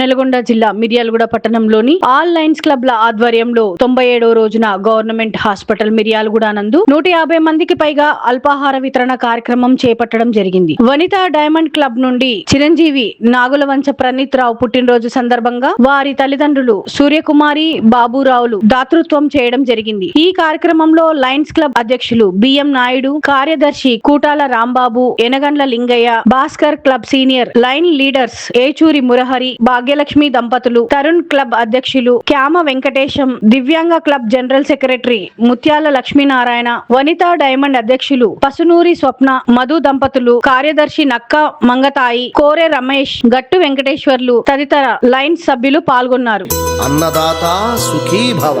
నల్గొండ జిల్లా మిర్యాలగూడ పట్టణంలోని all lines క్లబ్ల ఆధ్వర్యంలో తొంభై ఏడో రోజున గవర్నమెంట్ హాస్పిటల్ మిర్యాలగూడ నందు నూట యాభై మందికి పైగా అల్పాహార వితరణ కార్యక్రమం చేపట్టడం జరిగింది. వనితా డైమండ్ క్లబ్ నుండి చిరంజీవి నాగులవంచ ప్రణీత్ రావు పుట్టినరోజు సందర్భంగా వారి తల్లిదండ్రులు సూర్యకుమారి బాబురావులు దాతృత్వం చేయడం జరిగింది. ఈ కార్యక్రమంలో లయన్స్ క్లబ్ అధ్యక్షులు బిఎం నాయుడు కార్యదర్శి Kootala Rambabu Enagandla Lingaiah Bhaskar club senior lion leaders Yechuri Murahari Bhagyalakshmi దంపతులు తరుణ్ క్లబ్ అధ్యక్షులు క్యామ వెంకటేశం దివ్యాంగ క్లబ్ జనరల్ సెక్రటరీ ముత్యాల లక్ష్మీనారాయణ వనితా డైమండ్ అధ్యక్షులు పసునూరి స్వప్న మధు దంపతులు కార్యదర్శి నక్క మంగతాయి కోరే రమేష్ గట్టు వెంకటేశ్వర్లు తదితర లైన్ సభ్యులు పాల్గొన్నారు. అన్నదాత సుఖీభవ.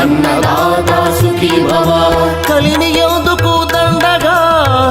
అన్నదాత సుఖీ భవ. కలిని ఎందుకు దండగా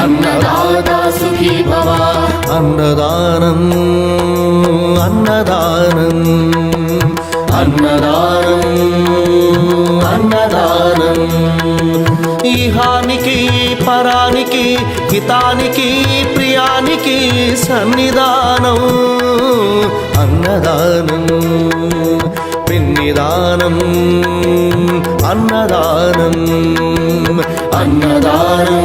అన్నదాత సుఖీ భవ అన్నదానం అన్నదానం అన్నదానం అన్నదానం ఈహానికి పరానికి హితానికి ప్రియానికి సన్నిధానం అన్నదానం పిన్నిదానం అన్నదానం అన్నదానం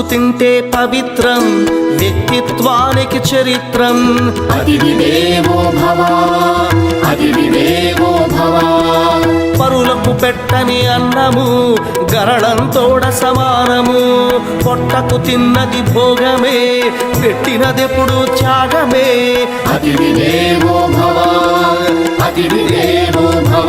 పంచుకు తింటే పవిత్రం వ్యక్తిత్వానికి చరిత్రం. అతిథి దేవో భవ అతిథి దేవో భవ. పరులకు పెట్టని అన్నము గరళంతోడ సమానము. పొట్టకు తిన్నది భోగమే పెట్టినదెప్పుడు త్యాగమే. అతిథి దేవో భవ అతిథి దేవో భవ.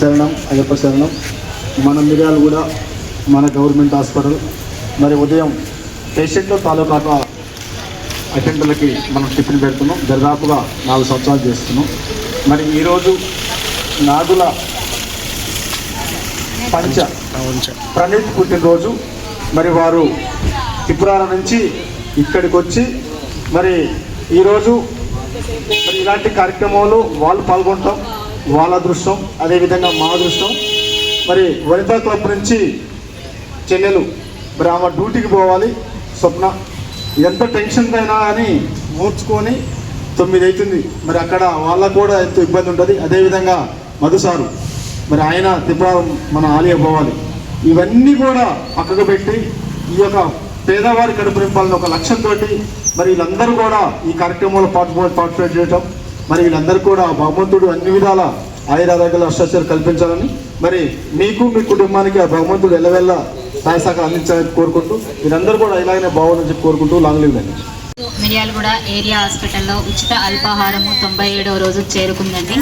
శరణం అయ్యప్ప శరణం. మన మిర్యాలు కూడా మన గవర్నమెంట్ హాస్పిటల్. మరి ఉదయం పేషెంట్ల తాలూకా అటెండర్లకి మనం టిఫిన్ పెడుతున్నాం. దరిదాపుగా నాలుగు సంవత్సరాలు చేస్తున్నాం. మరి ఈరోజు నాగుల పంచ ప్రణీత్ పుట్టినరోజు. మరి వారు త్రిపురాల నుంచి ఇక్కడికి వచ్చి మరి ఈరోజు మరి ఇలాంటి కార్యక్రమాలు వాళ్ళు పాల్గొంటాం. వాళ్ళ అదృష్టం అదేవిధంగా మా అదృష్టం. మరి వనితా క్లబ్ నుంచి చెల్లెలు మరి ఆమె డ్యూటీకి పోవాలి. స్వప్న ఎంత టెన్షన్ అయినా కానీ మూర్చుకొని తొమ్మిది అవుతుంది. మరి అక్కడ వాళ్ళకు కూడా ఎంతో ఇబ్బంది ఉంటుంది. అదేవిధంగా మధుసారు మరి ఆయన త్రిపురం మన ఆలయ పోవాలి ఇవన్నీ కూడా పక్కకు పెట్టి ఈ యొక్క పేదవారి కడుపు నింపాలని ఒక లక్ష్యంతో మరి వీళ్ళందరూ కూడా ఈ కార్యక్రమంలో పార్టిసిపేట్ పార్టిసిపేట్ చేయటం మరి వీళ్ళందరూ కూడా భగవంతుడు అన్ని విధాల ఆయురారోగ్యాల అష్టాచారం కల్పించాలని మరి మీకు మీ కుటుంబానికి ఆ భగవంతుడు ఎల్లవెల్ల సహాయ సహకారం అందించాలని కోరుకుంటూ మీరందరూ కూడా ఇలాగనే బాగుందని చెప్పి కోరుకుంటూ లాంగ్ లీవ్ అండి మిర్యాలగూడ ఏరియా హాస్పిటల్లో ఉచిత అల్పాహారము తొంభై ఏడవ రోజు చేరుకుందండి.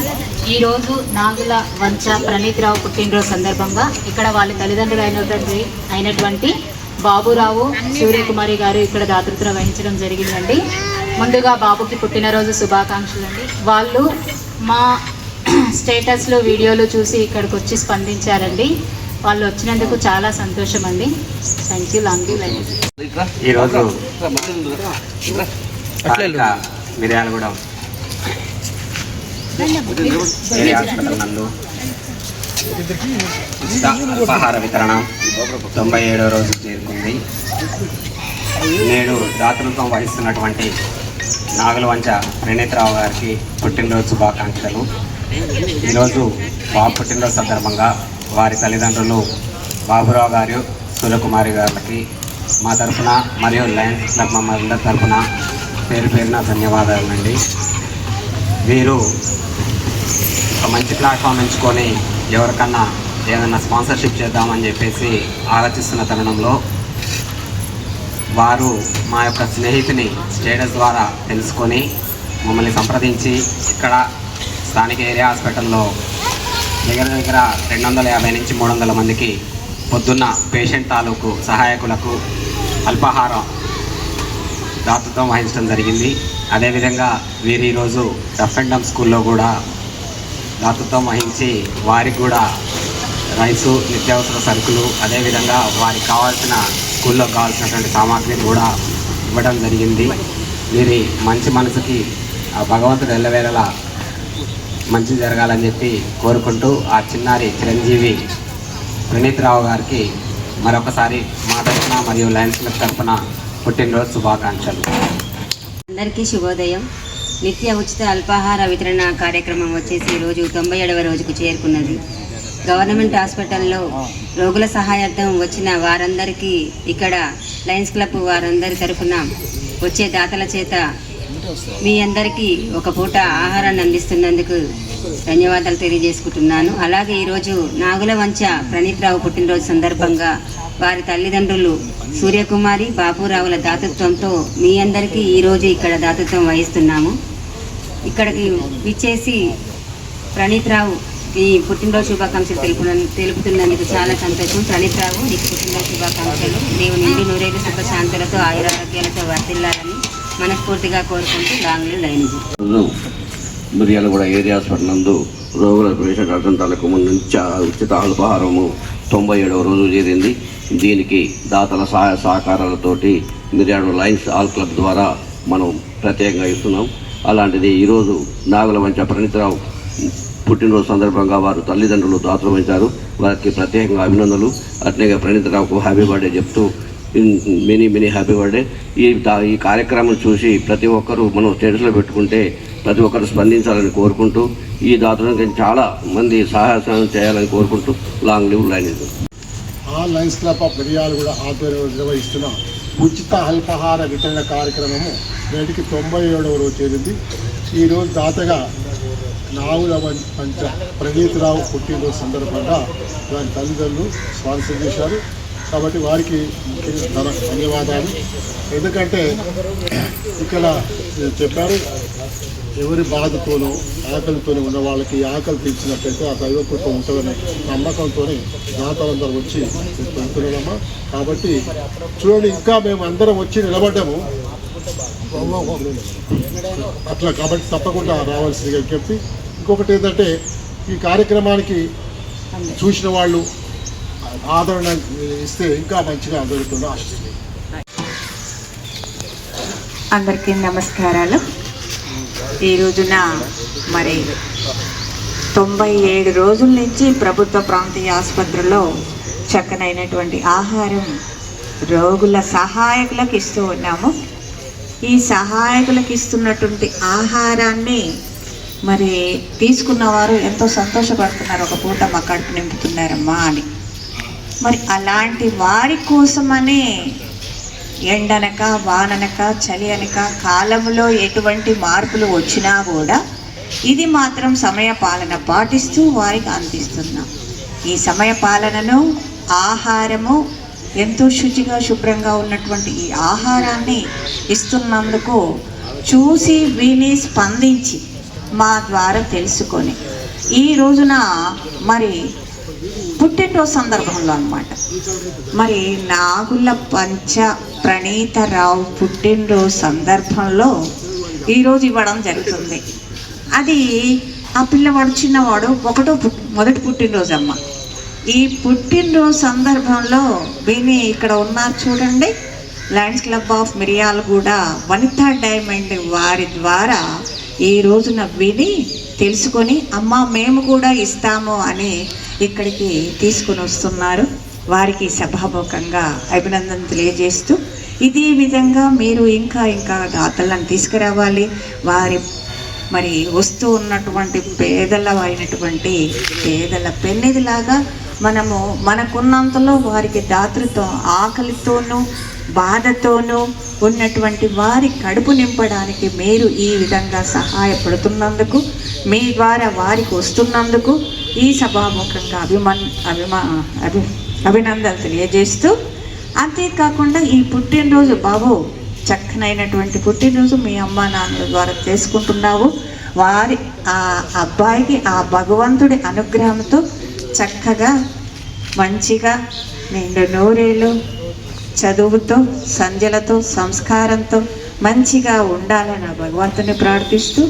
ఈరోజు నాగుల వంచ ప్రణీత్ రావు పుట్టినరోజు సందర్భంగా ఇక్కడ వాళ్ళ తల్లిదండ్రులు అయినటువంటి అయినటువంటి బాబురావు సూర్యకుమారి గారు ఇక్కడ దాతృత్వం వహించడం జరిగిందండి. ముందుగా బాబుకి పుట్టినరోజు శుభాకాంక్షలు అండి. వాళ్ళు మా స్టేటస్లో వీడియోలు చూసి ఇక్కడికి వచ్చి స్పందించారండి. వాళ్ళు వచ్చినందుకు చాలా సంతోషం అండి. థ్యాంక్ యూ లాంగ్ ఈరోజు మిర్యాలగూడెం నందు ఉచిత అల్పాహార వితరణ తొంభై ఏడవ రోజు చేరుకుంది. నేడు దాతృత్వం వహిస్తున్నటువంటి నాగలవంచ ప్రణీతరావు గారికి పుట్టినరోజు శుభాకాంక్షలు. ఈరోజు బాబు పుట్టినరోజు సందర్భంగా వారి తల్లిదండ్రులు బాబురావు గారు సూర్యకుమారి గారికి మా తరఫున మరియు లయన్స్ క్లబ్ మమ్మల్ని తరఫున పేరు పేరున ధన్యవాదాలండి వీరు ఒక మంచి ప్లాట్ఫామ్ ఎంచుకొని ఎవరికన్నా ఏదైనా స్పాన్సర్షిప్ చేద్దామని చెప్పేసి ఆలోచిస్తున్న తరుణంలో వారు మా యొక్క స్నేహితుని స్టేటస్ ద్వారా తెలుసుకొని మమ్మల్ని సంప్రదించి ఇక్కడ స్థానిక ఏరియా హాస్పిటల్లో దగ్గర దగ్గర రెండు వందల యాభై నుంచి మూడు వందల మందికి పొద్దున్న పేషెంట్ తాలూకు సహాయకులకు అల్పాహారం దాతృత్వం వహించడం జరిగింది. అదేవిధంగా వీరు ఈరోజు డఫ్ అండ్ డమ్ స్కూల్లో కూడా దాతృత్వం వహించి వారికి కూడా రైసు నిత్యావసర సరుకులు అదేవిధంగా వారికి కావాల్సిన స్కూల్లో కావాల్సినటువంటి సామాగ్రిని కూడా ఇవ్వడం జరిగింది. వీరి మంచి మనసుకి ఆ భగవంతుడు ఎల్లవేళలా మంచి జరగాలని చెప్పి కోరుకుంటూ ఆ చిన్నారి చిరంజీవి ప్రణీత్ రావు గారికి మరొకసారి మా తరఫున మరియు లయన్స్ క్లబ్ తరఫున పుట్టినరోజు శుభాకాంక్షలు. అందరికీ శుభోదయం. నిత్య ఉచిత అల్పాహార వితరణ కార్యక్రమం వచ్చేసి ఈరోజు తొంభై ఏడవ రోజుకు చేరుకున్నది. గవర్నమెంట్ హాస్పిటల్లో రోగుల సహాయార్థం వచ్చిన వారందరికీ ఇక్కడ లయన్స్ క్లబ్ వారందరి తరఫున వచ్చే దాతల చేత మీ అందరికీ ఒక పూట ఆహారాన్ని అందిస్తున్నందుకు ధన్యవాదాలు తెలియజేసుకుంటున్నాను. అలాగే ఈరోజు నాగుల వంచ ప్రణీత్ రావు పుట్టినరోజు సందర్భంగా వారి తల్లిదండ్రులు సూర్యకుమారి బాపురావుల దాతృత్వంతో మీ అందరికీ ఈరోజు ఇక్కడ దాతృత్వం వహిస్తున్నాము. ఇక్కడికి విచ్చేసి ప్రణీత్ రావు ఈ పుట్టినరోజు శుభాకాంక్షలు తెలుపు తెలుపుతున్నందుకు చాలా సంతోషం. ప్రణీత్ రావు నీకు పుట్టినరోజు శుభాకాంక్షలు. నీవు నిండు నూరేళ్ళు సుఖశాంతులతో ఆయురారోగ్యాలతో వర్తిల్లాలని మనస్ఫూర్తిగా కోరుకుంటూ లాంగ్లీ లైనిజు రోజు మిర్యాలగూడ ఏరియా హాస్పిటల్ నందు రోగుల ప్రవేశ అర్జంతాలకు ముందు ఉచిత అల్పాహారము తొంభై ఏడవ రోజు చేరింది దీనికి దాతల సహాయ సహకారాలతోటి మిర్యాడు లైన్స్ ఆల్ క్లబ్ ద్వారా మనం ప్రత్యేకంగా ఇస్తున్నాం. అలాంటిది ఈరోజు నాగుల వంచ ప్రణీతరావు పుట్టినరోజు సందర్భంగా వారు తల్లిదండ్రులు దాతలు వహించారు వారికి ప్రత్యేకంగా అభినందనలు. అట్లనే ప్రణీతరావుకు హ్యాపీ బర్త్డే చెప్తూ మినీ మినీ హ్యాపీ బర్త్డే. ఈ ఈ కార్యక్రమం చూసి ప్రతి ఒక్కరూ మనం స్టేటస్లో పెట్టుకుంటే ప్రతి ఒక్కరు స్పందించాలని కోరుకుంటూ ఈ దాతలకు చాలా మంది సహాయ సహాయం చేయాలని కోరుకుంటూ లాంగ్ లివ్ లైన్ ఆ లయన్స్ క్లబ్ ఆఫ్ మిరియాలు కూడా ఆధ్వర్యంలో నిర్వహిస్తున్న ఉచిత అల్పాహార వితరణ కార్యక్రమము నేటికి తొంభై ఏడవ రోజు చేరింది. ఈరోజు దాతగా నావుల పంచ ప్రణీతిరావు పుట్టినరోజు సందర్భంగా వారి తల్లిదండ్రులు స్పాన్సర్ చేశారు. కాబట్టి వారికి ముఖ్యంగా ధన ధన్యవాదాలు. ఎందుకంటే ఇక్కడ చెప్పారు ఎవరి బాధతోనో ఆకలితోనే ఉన్న వాళ్ళకి ఆకలి తీర్చినట్లయితే ఆ దైవకృప ఉంటుందనే నమ్మకంతో దాతలందరూ వచ్చి పెడుతున్నామా కాబట్టి చూడండి ఇంకా మేము అందరం వచ్చి నిలబడ్డాము. అట్లా కాబట్టి తప్పకుండా రావాల్సిందిగా విజ్ఞప్తి. ఇంకొకటి ఏంటంటే ఈ కార్యక్రమానికి చూసిన వాళ్ళు ఆదరణ ఇస్తే ఇంకా మంచిగా జరుగుతుంది అందరికీ నమస్కారాలు. ఈ రోజున మరి తొంభై ఏడు రోజుల నుంచి ప్రభుత్వ ప్రాంతీయ ఆసుపత్రిలో చక్కనైనటువంటి ఆహారం రోగుల సహాయకులకు ఇస్తూ ఉన్నాము. ఈ సహాయకులకు ఇస్తున్నటువంటి ఆహారాన్ని మరి తీసుకున్నవారు ఎంతో సంతోషపడుతున్నారు. ఒక పూట మా కడుపు నింపుతున్నారమ్మా అని. మరి అలాంటి వారి కోసమనే ఎండనక వాననక చలి అనక కాలంలో ఎటువంటి మార్పులు వచ్చినా కూడా ఇది మాత్రం సమయ పాలన పాటిస్తూ వారికి అందిస్తున్నాం. ఈ సమయ పాలనను ఆహారము ఎంతో శుచిగా శుభ్రంగా ఉన్నటువంటి ఈ ఆహారాన్ని ఇస్తున్నందుకు చూసి విని స్పందించి మా ద్వారా తెలుసుకొని ఈ రోజున మరి పుట్టినరోజు సందర్భంలో అనమాట మరి నాగుల పంచ ప్రణీతరావు పుట్టినరోజు సందర్భంలో ఈరోజు ఇవ్వడం జరుగుతుంది. అది ఆ పిల్లవాడు చిన్నవాడు ఒకటో పుట్ మొదటి పుట్టినరోజు అమ్మ. ఈ పుట్టినరోజు సందర్భంలో విని ఇక్కడ ఉన్నారు చూడండి. Lions club of Miryalaguda Vanitha diamond వారి ద్వారా ఈ రోజున విని తెలుసుకొని అమ్మ మేము కూడా ఇస్తాము అని ఇక్కడికి తీసుకుని వస్తున్నారు. వారికి సభాముఖంగా అభినందన తెలియజేస్తూ ఇదే విధంగా మీరు ఇంకా ఇంకా దాతలను తీసుకురావాలి. వారి మరి వస్తూ ఉన్నటువంటి పేదల అయినటువంటి పేదల పెన్నిదిలాగా మనము మనకున్నంతలో వారికి దాతృత్వం ఆకలితోనూ బాధతోనూ ఉన్నటువంటి వారి కడుపు నింపడానికి మీరు ఈ విధంగా సహాయపడుతున్నందుకు మీ ద్వారా వారికి వస్తున్నందుకు ఈ సభాముఖంగా అభిమన్ అభిమా అభి అభినందనలు తెలియజేస్తూ అంతేకాకుండా ఈ పుట్టినరోజు బాబు చక్కనైనటువంటి పుట్టినరోజు మీ అమ్మ నాన్నల ద్వారా చేసుకుంటున్నావు. వారి ఆ అబ్బాయికి ఆ భగవంతుడి అనుగ్రహంతో చక్కగా మంచిగా నిండు నూరేళ్ళు చదువుతో సంధ్యలతో సంస్కారంతో మంచిగా ఉండాలని భగవంతుని ప్రార్థిస్తూ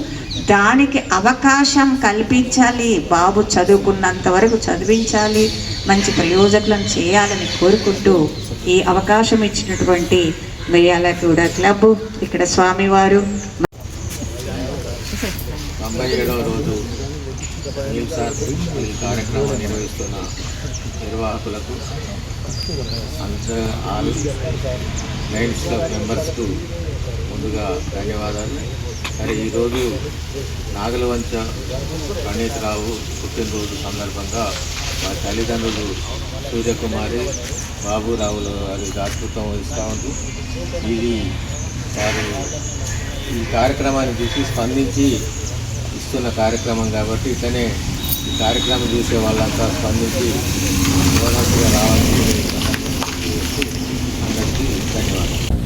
దానికి అవకాశం కల్పించాలి. బాబు చదువుకున్నంత వరకు చదివించాలి. మంచి ప్రయోజకులను చేయాలని కోరుకుంటూ ఈ అవకాశం ఇచ్చినటువంటి మిర్యాలగూడ క్లబ్ ఇక్కడ స్వామివారు. ఈ కార్యక్రమం నిర్వహిస్తున్న నిర్వాహకులకు అంత ఆల్ లైన్స్ క్లబ్ మెంబర్స్కు ముందుగా ధన్యవాదాలు. మరి ఈరోజు నాగలవంచ ప్రణీతరావు పుట్టినరోజు సందర్భంగా మా తల్లిదండ్రులు సూర్యకుమారి బాబురావుల వారి దాతృత్వం వహిస్తూ ఉంది. ఇది వారు ఈ కార్యక్రమాన్ని చూసి స్పందించి ఇస్తున్న కార్యక్రమం కాబట్టి ఇట్లనే ఈ కార్యక్రమం చూసే వాళ్ళంతా స్పందించి ఓనర్స్గా రావాలని అందరికీ ధన్యవాదాలు.